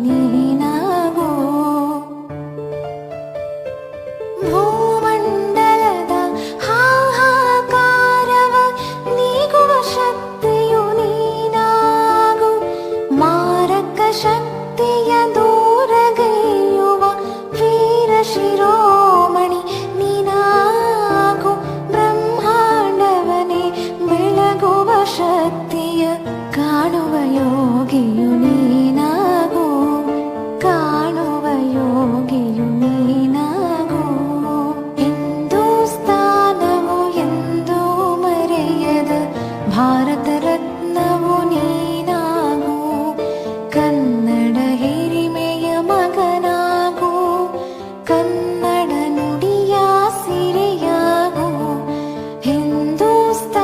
गो भोमण्डलद हाहाकारव नीव शक्युनागु मकशक्ति दूरगय वीरशिरोमणिनागु ब्रह्माण्डवने बिलगुव शक्ति। ಭಾರತ ರತ್ನವು ನೀನಾಗು ಕನ್ನಡ ಹಿರಿಮೆಯ ಮಗನಾಗು ಕನ್ನಡ ನುಡಿಯ ಸಿರೆಯಾಗು ಹಿಂದೂಸ್ತ